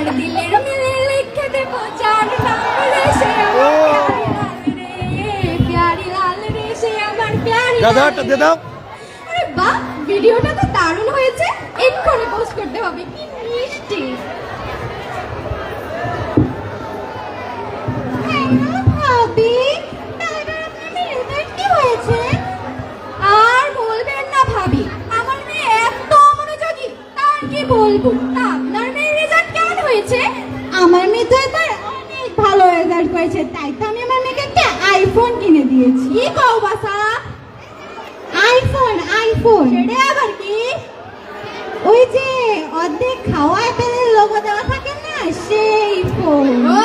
আমার দিলের মিলে লিখে দেবো যার নাম বলে সে প্যারি লাল রে প্যারি লাল রে সে আমার প্যারি দাদা লাল দিয়ে দাও। আরে বাহ ভিডিওটা তো দারুণ হয়েছে। এক্ষুনি পোস্ট করতে হবে কি মিষ্টি। ভাবি কি হয়েছে? আর বলবেন না ভাবি আমার মেয়ে এত মনোযোগী তার কি বলব? করেছে তাই তো আমি আমার মেয়েকে একটা আইফোন কিনে দিয়েছি। কি কও বাসা আইফোন আইফোন সেটা আবার কি? ওই যে অর্ধেক খাওয়া অ্যাপেলের লোগো দেওয়া থাকে না, সেই ফোন ও,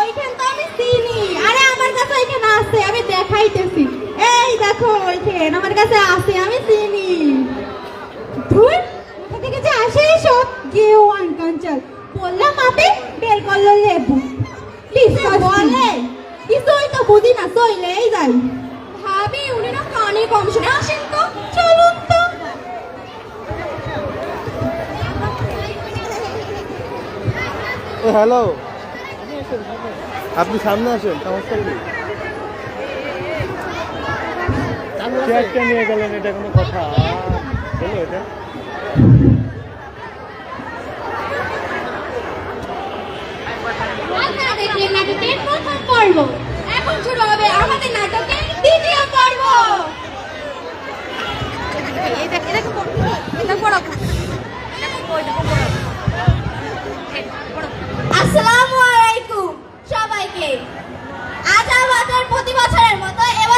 ওইখান তো আমি চিনি। আরে, আমার কাছে ওইখানে আছে, আমি দেখাইতেছি। এই দেখো, ওইখান আমার কাছে আছে, আমি চিনি। ধুর, কোথা থেকে যে আসে এইসব? কেউ আনকাঞ্চল বললাম আপে বের করল লেবু। বলে? কিছুই তো বুঝি না চইলেই যাই ভাবি উনি না কানে কম শুনে আসেন তো। চলুন তো। হ্যালো। আপনি সামনে আসেন সমস্যা কি? চেয়ারটা নিয়ে গেলেন এটা কোনো কথা। হলো এটা আপনারা দেখলেন নাটকের প্রথম পর্ব। এখন শুরু হবে আমাদের নাটকের দ্বিতীয় পর্ব। আসসালামু আলাইকুম সবাইকে। আজ আমাদের প্রতি বছরের মতো এবছর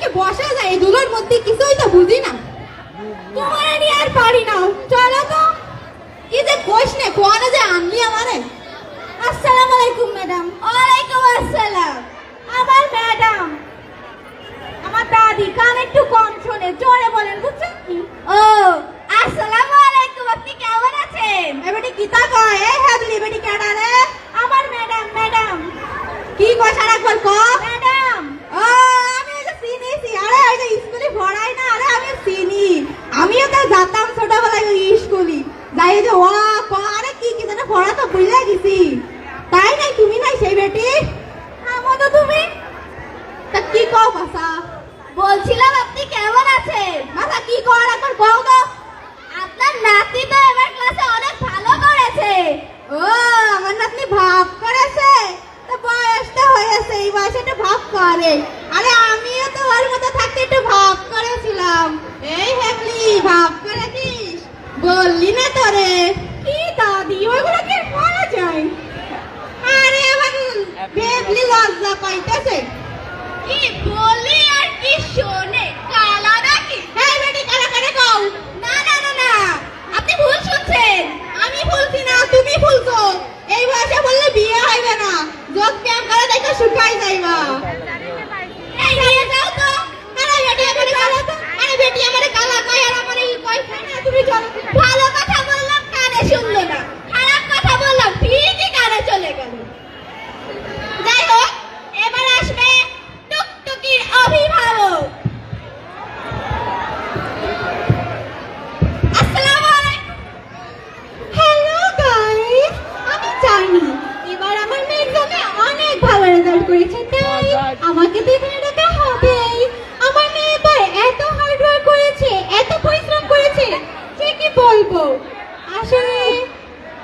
নাকি বসা যায়, এই মধ্যে কিছুই তো বুঝি না। তোমার নিয়ে আর পারি না। চলো তো। কি যে কোষ নে, কোয়ানো যে আনলি আমারে? আসসালামু আলাইকুম, ম্যাডাম। ওয়ালাইকুম আসসালাম। আমার ম্যাডাম। আমার দাদি কান একটু কম শোনে, জোরে বলেন, বুঝছেন কি? ও, আসসালামু আলাইকুম, আপনি কেমন আছেন? এবারে কি তা কয়? এ হ্যাবলি বেটি কেডা আমার ম্যাডাম ম্যাডাম। কি কয় সারা কল ম্যাডাম ও আমি এটা চিনিছি আরে ওই যে স্কুলে পড়াই না আরে আমি চিনি আমিও তো যেতাম ছোটবেলায় ওই স্কুলে। যাই যে ও আরে কি কি জানে পড়া তো ভুলে গেছি। তাই নাই তুমি নাই সেই বেটি? আমও তো তুমি। তা কি কও বাসা বলছিলাম কেমন আছেন? মাথা কি কর বল তো। আপনার নাতি তো এবার ক্লাসে অনেক ভালো করেছে। ও আমার নাতনি ভাব করেছে। তো বয়সটা হয়েছে এই বয়সে একটু ভাব করে। আরে আমিও তো ওর মতো থাকতে একটু ভাব করেছিলাম। এই হেমলি ভাব করেছিস বললি না তোরে। কি দাদি ওইগুলো কি বলা যায়? আরে আমার হেমলি লজ্জা পাইতেছে। কি বলি আর কি শোনে কালা নাকি? এই বেটি কারা কারা কও? না না না না আপনি ভুল শুনছেন। আমি বলছি না তুমি বলছো এই বয়সে বললে বিয়ে হইবে না। যোগ ব্যায়াম করে দেখো শুকাই যাইবা। ভালো কথা বললাম কানে শুনলো না। আসলে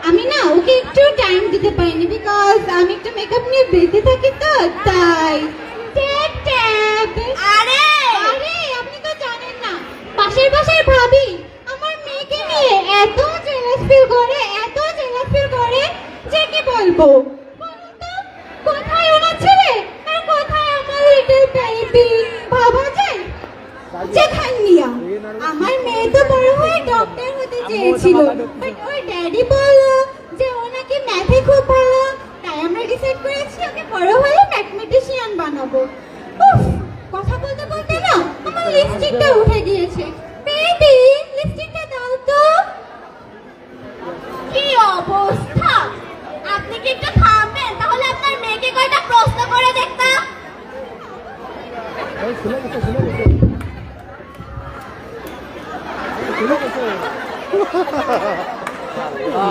আমি না ওকে একটু টাইম দিতে পারিনি বিকজ আমি একটু মেকআপ নিয়ে বেঁচে থাকি তো তাই। Tap tap. আরে! আরে আপনি তো জানেন না পাশের পাশের ভাবি আমার মেয়েকে নিয়ে এত জেলাস ফিল করে এত জেলাস ফিল করে যে কি বলব? কোথায় ওনার ছেলে আর কোথায় আমার লিটল বেবি যায়? ডক্টর হতে চেয়েছিল। বাট ওর ড্যাডি বলল যে ওনাকে ম্যাথে খুব ভালো। তাই আমরা ডিসাইড করেছি ওকে বড় হয়ে ম্যাথমেটিশিয়ান বানাবো। উফ কথা বলতে বলতে না আমার লিপস্টিকটা উঠে গিয়েছে বেবি লিপস্টিকটা দাও তো কি অবস্থা আপনি কি একটু থামবেন তাহলে আপনার মেয়েকে কয়টা প্রশ্ন করে দেখতাম এই শুনে গেছে শুনে গেছে শুনে গেছে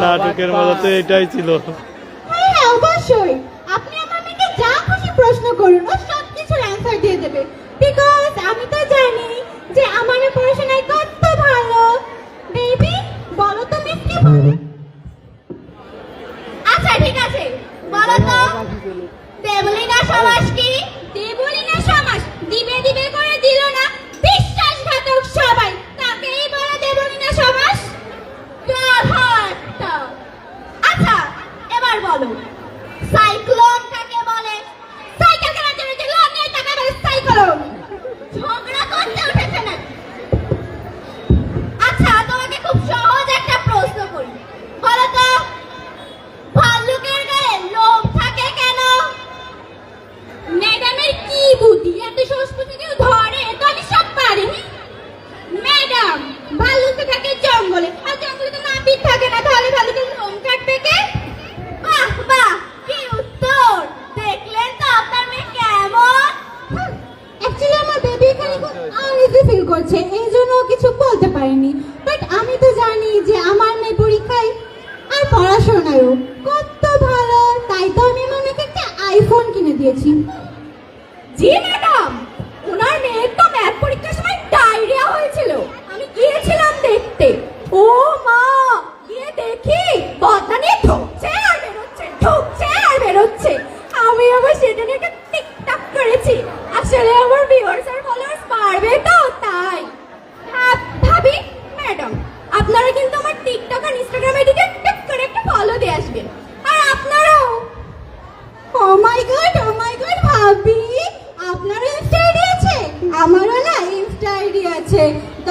নাটকের মতো তো এটাই ছিল। হ্যাঁ অবশ্যই।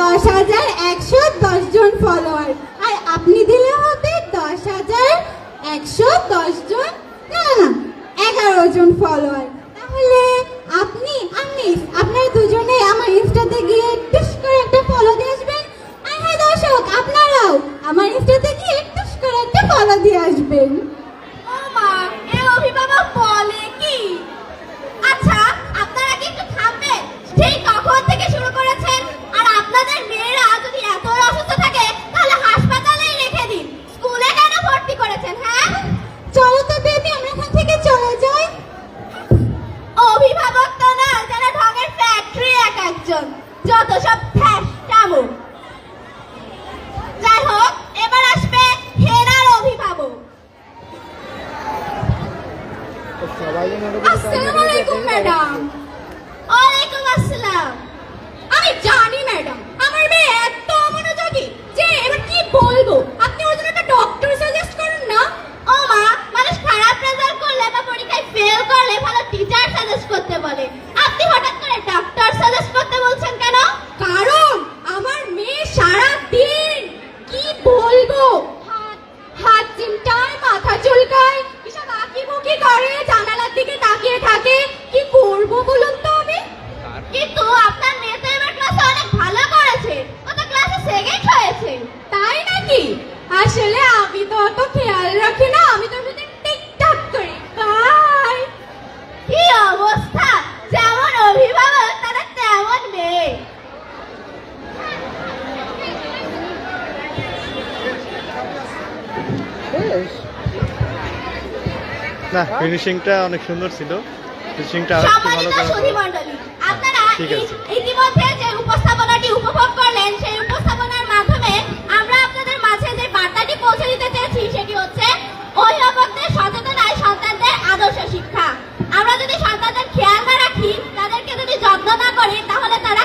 দশ হাজার একশো দশ জন ফলোয়ার আর আপনি দিলে হবে দশ হাজার একশো দশ জন না না এগারো জন ফলোয়ার তাহলে আপনি আমি আপনারা দুজনে আমার ইনস্টাতে গিয়ে টুস করে একটা ফলো দিয়ে আসবেন। আর হ্যাঁ দর্শক, আপনারাও আমার ইনস্টাতে গিয়ে টুস করে একটা ফলো দিয়ে আসবেন। সব ফ্যাস যাই হোক, এবার আসবে হেনার অভিভাবক। আসসালামু আলাইকুম ম্যাডাম। ওয়ালাইকুম আসসালাম। আমি জানি, ম্যাডাম, আমার মেয়ে এত মনোযোগী যে এবার কি বলব? আপনি ওর জন্য একটা ডক্টর সাজেস্ট করুন না। ও মা, মানুষ খারাপ রেজাল্ট করলে বা পরীক্ষায় ফেল করলে ভালো টিচার সাজেস্ট করতে বলে। আপনি হঠাৎ করে ডক্টর সাজেস্ট না ফিনিশিংটা অনেক সুন্দর ছিল। ফিনিশিংটা আরও একটু ভালো করা আপনারা ঠিক আছে। ইতিমধ্যে যে উপস্থাপনাটি উপভোগ করলেন সেই উপস্থাপনার মাধ্যমে আমরা আপনাদের মাঝে যে বার্তাটি পৌঁছে দিতে চেয়েছি সেটি হচ্ছে অভিভাবকদের সচেতনায় সন্তানদের আদর্শ শিক্ষা। আমরা যদি সন্তানদের খেয়াল না রাখি তাদেরকে যদি যত্ন না করি তাহলে তারা